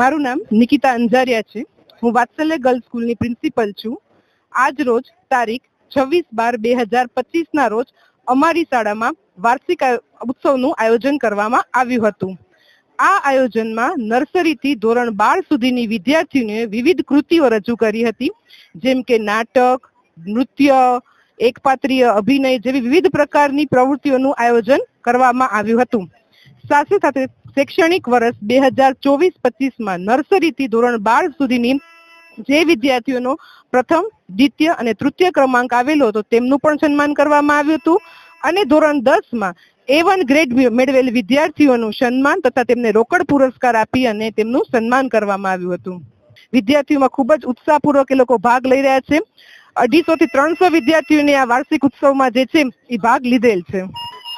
મારું નામ નિકિતા અંજારિયા છે. હું વાત્સલ્ય ગર્લ્સ સ્કૂલની પ્રિન્સિપલ છું. આજ રોજ તારીખ છવ્વીસ બાર બે હજાર પચીસના રોજ અમારી શાળામાં વાર્ષિક ઉત્સવનું આયોજન કરવામાં આવ્યું હતું. આ આયોજનમાં નર્સરીથી ધોરણ બાર સુધીની વિદ્યાર્થીઓએ વિવિધ કૃતિઓ રજૂ કરી હતી. જેમ કે નાટક, નૃત્ય, એકપાત્રીય અભિનય જેવી વિવિધ પ્રકારની પ્રવૃત્તિઓનું આયોજન કરવામાં આવ્યું હતું. સાથે સાથે શૈક્ષણિક વર્ષ બે હજાર ચોવીસ પચીસમાં નર્સરીથી ધોરણ બાર સુધીની જે વિદ્યાર્થીઓનો પ્રથમ, દ્વિતીય અને તૃતીય ક્રમાંક આવેલો હતો, તેમનું પણ સન્માન કરવામાં આવ્યું હતું. અને ધોરણ દસમાં એ વન ગ્રેડ મેળવેલ વિદ્યાર્થીઓનું સન્માન તથા તેમને રોકડ પુરસ્કાર આપી અને તેમનું સન્માન કરવામાં આવ્યું હતું. વિદ્યાર્થીઓમાં ખૂબ જ ઉત્સાહપૂર્વક એ લોકો ભાગ લઈ રહ્યા છે. અઢીસો થી ત્રણસો વિદ્યાર્થીઓને આ વાર્ષિક ઉત્સવમાં જે છે, એ ભાગ લીધેલ છે.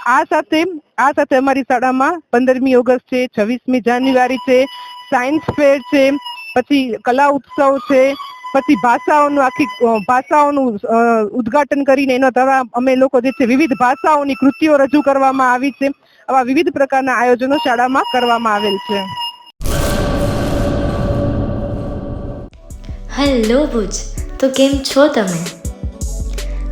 આ સાથે આ સાથે અમારી શાળામાં પંદરમી ઓગસ્ટ છે, છવ્વીસમી જાન્યુઆરી છે, સાયન્સ ફેર છે, પછી કલા ઉત્સવ છે, પછી ભાષાઓનું આખી ભાષાઓનું ઉદઘાટન કરીને એનો દ્વારા અમે લોકો જે છે વિવિધ ભાષાઓની કૃતિઓ રજૂ કરવામાં આવી છે. આવા વિવિધ પ્રકારના આયોજનો શાળામાં કરવામાં આવેલ છે. હેલો ભુજ. તો કેમ છો તમે?